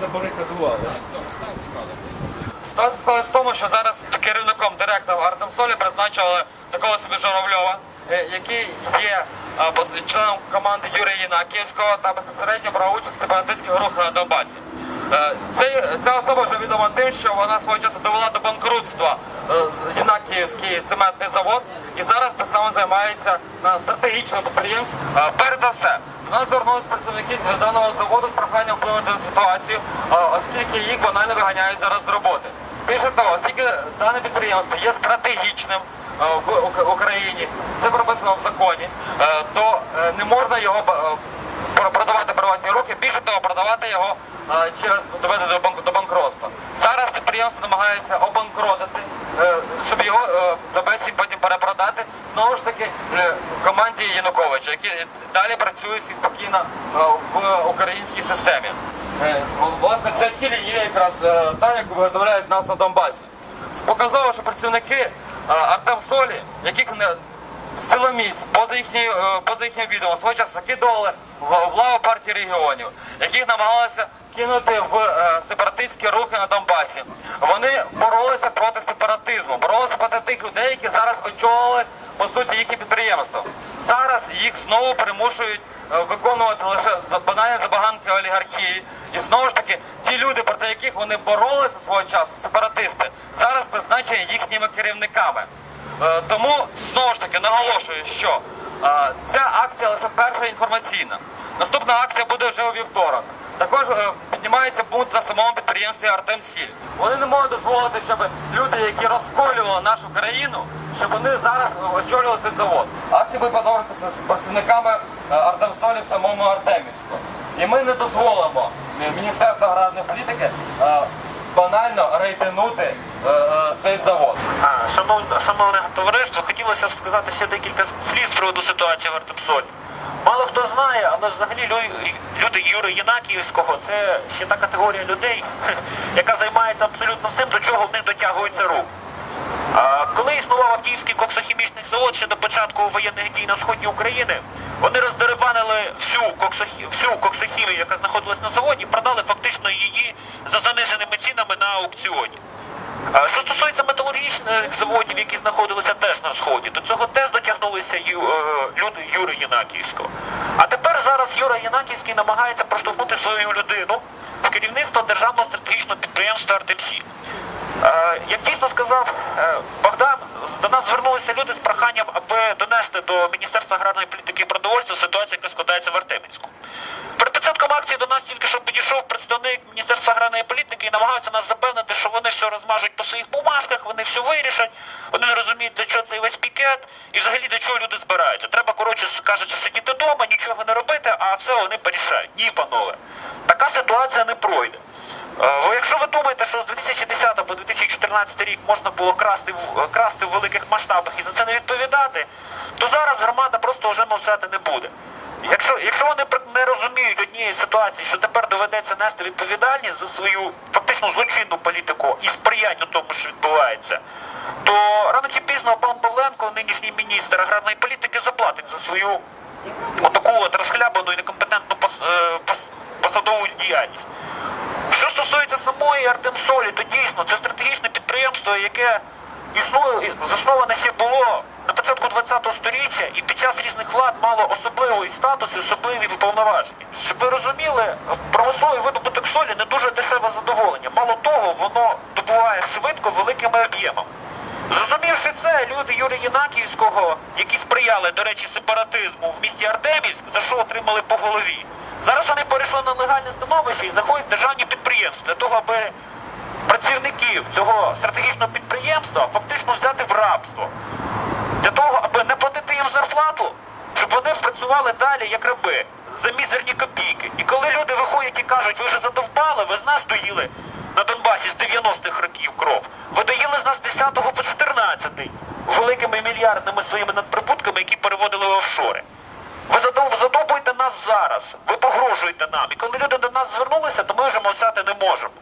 забарикадували. Ситуація склалась в тому, що зараз керівником директора Артем Солі призначили такого собі Журавльова, е, який є членом команди Юрія Єнаківського та безпосередньо брав участь в сепаратистських рухах на Донбасі. Е, ця особа вже відома тим, що вона свого часу довела до банкрутства е, з- Єнакіївський цементний завод і зараз те саме займається на стратегічному підприємстві. Перш за все, до нас звернулися працівники даного заводу з проханням вплинути на ситуацію, оскільки їх банально виганяють зараз з роботи. Більше того, оскільки дане підприємство є стратегічним в Україні, це прописано в законі, то е, не можна його про- продавати приватні руки, більше того, продавати його через доведення до банк- до банкротства. Зараз підприємство намагається обанкротити, щоб його е, за безцінь потім перепродати знову ж таки е, команді Януковича, які далі працюють і спокійно е, в українській системі. Е, Власне, ця сіль є якраз е, та, яку виготовляють нас на Донбасі. Показово, що працівники е, Артем Солі, яких силоміць поза їхньою е, поза їхнім відео свого часу закидували в лаву партії регіонів, яких намагалися кинути в е, сепаратистські рухи на Донбасі. Вони боролися проти сепаратизму, боролися проти тих людей, які зараз очолили по суті їхнє підприємство. Зараз їх знову примушують е, виконувати лише банальні забаганки олігархії. І знову ж таки, ті люди, проти яких вони боролися свого часу, сепаратисти, зараз призначені їхніми керівниками. Е, Тому знову ж таки наголошую, що е, ця акція лише перша інформаційна. Наступна акція буде вже у вівторок. Також е, піднімається бунт на самому підприємстві Артем Сіль. Вони не можуть дозволити, щоб люди, які розколювали нашу країну, щоб вони зараз очолювали цей завод. Акція буде продовжуватися з працівниками е, Артем Солі в самому Артемівську. І ми не дозволимо Міністерству аграрної політики банально рейтинути е, е, цей завод. А, шановне, шановне товариство, хотілося б сказати ще декілька слів з приводу ситуації в Артемсолі. Мало хто знає, але взагалі люди Юри Єнакіївського це ще та категорія людей, яка займається абсолютно всім, до чого в них дотягується рук. Коли існував Авдіївський коксохімічний завод ще до початку воєнних дій на сході України, вони роздерибанили всю, коксохі... всю коксохімію, яка знаходилась на заводі, продали фактично її за цінами на аукціоні. Що стосується металургічних заводів, які знаходилися теж на сході, до цього теж дотягнулися е, люди Юри Єнаківського. А тепер зараз Юра Єнаківський намагається проштовхнути свою людину в керівництво державного стратегічного підприємства Артемсі. Е, Як дійсно сказав е, Богдан, до нас звернулися люди з проханням, аби донести до Міністерства аграрної політики і продовольства ситуацію, яка складається в Артемівську. Початком акції до нас тільки що підійшов представник Міністерства аграрної політики і намагався нас запевнити, що вони все розмажуть по своїх бумажках, вони все вирішать, вони не розуміють, для чого цей весь пікет і взагалі для чого люди збираються. Треба, коротше, кажучи, сидіти вдома, нічого не робити, а все вони порішають. Ні, панове. Така ситуація не пройде. Е, Якщо ви думаєте, що з 2010 по 2014 рік можна було красти е, красти в великих масштабах і за це не відповідати, то зараз громада просто вже мовчати не буде. Якщо, якщо вони не розуміють однієї ситуації, що тепер доведеться нести відповідальність за свою фактично злочинну політику і сприяння тому, що відбувається, то рано чи пізно пан Павленко, нинішній міністр аграрної політики, заплатить за свою отаку от розхлябану і некомпетентну пос, е, пос- посадову діяльність. Що стосується самої Артемсолі, то дійсно це стратегічне підприємство, яке існує, засноване ще було початку ХХ століття і під час різних влад мало особливий статус і особливі повноваження. Щоб ви розуміли, промисловий видобуток солі не дуже дешеве задоволення. Мало того, воно добуває швидко великими об'ємами. Зрозумівши це, люди Юрія Єнаківського, які сприяли, до речі, сепаратизму в місті Артемівськ, за що отримали по голові. Зараз вони перейшли на легальне становище і заходять в державні підприємства для того, аби працівників цього стратегічного підприємства фактично взяти в рабство. Для того, аби не платити їм зарплату, щоб вони працювали далі як раби за мізерні копійки. І коли люди виходять і кажуть, ви вже задовбали, ви з нас доїли на Донбасі з 90-х років кров. Ви доїли з нас з 10-го по 14-й великими мільярдними своїми надприбутками, які переводили в офшори. Ви задовбуєте нас зараз, ви погрожуєте нам. І коли люди до нас звернулися, то ми вже мовчати не можемо.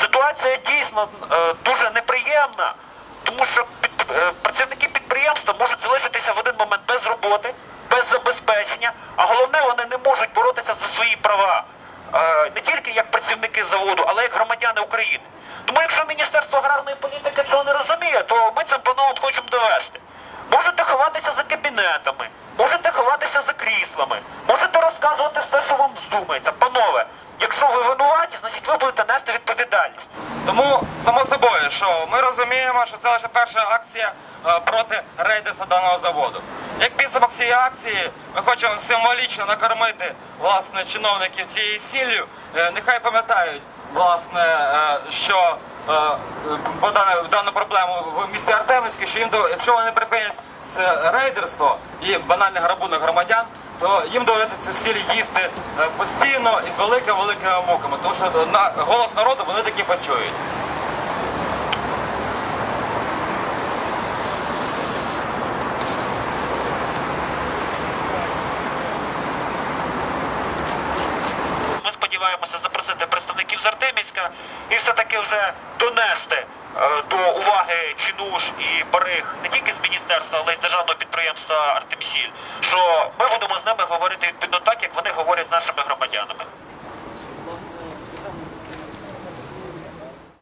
Ситуація дійсно е, дуже неприємна, тому що під, е, працівники підприємства можуть залишитися в один момент без роботи, без без забезпечення, а головне, вони не можуть боротися за свої права. Е, Не тільки як працівники заводу, але як громадяни України. Тому якщо Міністерство аграрної політики цього не розуміє, то ми цим пановам хочемо довести. Можете ховатися за кабінетами, можете ховатися за кріслами, можете розказувати все, що вам вздумається. Панове, якщо ви винуваті, значить ви будете нести відповідальність. Тому само що ми розуміємо, що це лише перша акція е, проти рейдерства даного заводу. Як підсумок цієї акції, ми хочемо символічно накормити власне чиновників цією сіллю. Е, Нехай пам'ятають власне, е, що дану проблему в місті Артемівське, що їм якщо вони припинять з рейдерство і банальний грабунок громадян, то їм доведеться цю сіль їсти постійно і з великими великими муками, тому що на голос народу вони таки почують. І все-таки вже донести е, до уваги Чинуш і Бариг не тільки з міністерства, але й з державного підприємства Артемсіль, що ми будемо з ними говорити відповідно так, як вони говорять з нашими громадянами.